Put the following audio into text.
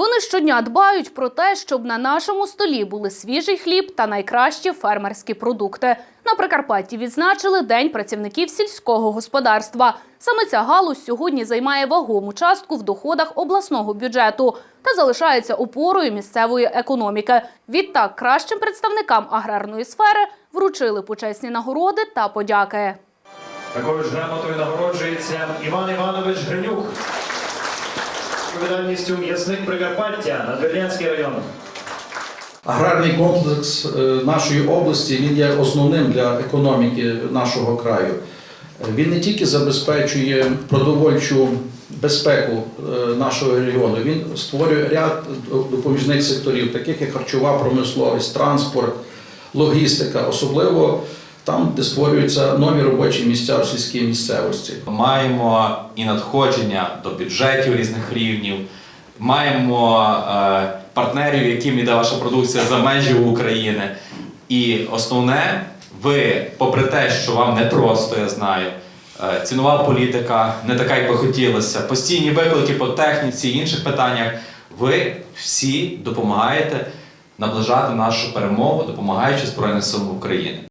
Вони щодня дбають про те, щоб на нашому столі були свіжий хліб та найкращі фермерські продукти. На Прикарпатті відзначили День працівників сільського господарства. Саме ця галузь сьогодні займає вагому частку в доходах обласного бюджету та залишається опорою місцевої економіки. Відтак, кращим представникам аграрної сфери вручили почесні нагороди та подяки. Такою ж грамотою нагороджується Іван Іванович Гринюк. Відповідальністю м'ясник Прикарпаття Надвірнянський район. Аграрний комплекс е, нашої області він є основним для економіки нашого краю. Е, Він не тільки забезпечує продовольчу безпеку е, нашого регіону, він створює ряд допоміжних секторів, таких як харчова промисловість, транспорт, логістика, особливо там, де створюються нові робочі місця в сільській місцевості. Маємо і надходження до бюджетів різних рівнів, маємо е, партнерів, яким іде ваша продукція за межі України. І основне, ви, попри те, що вам не просто, я знаю, е, цінова політика не така, як би хотілося, постійні виклики по техніці і інших питаннях, ви всі допомагаєте наближати нашу перемогу, допомагаючи Збройним силам України.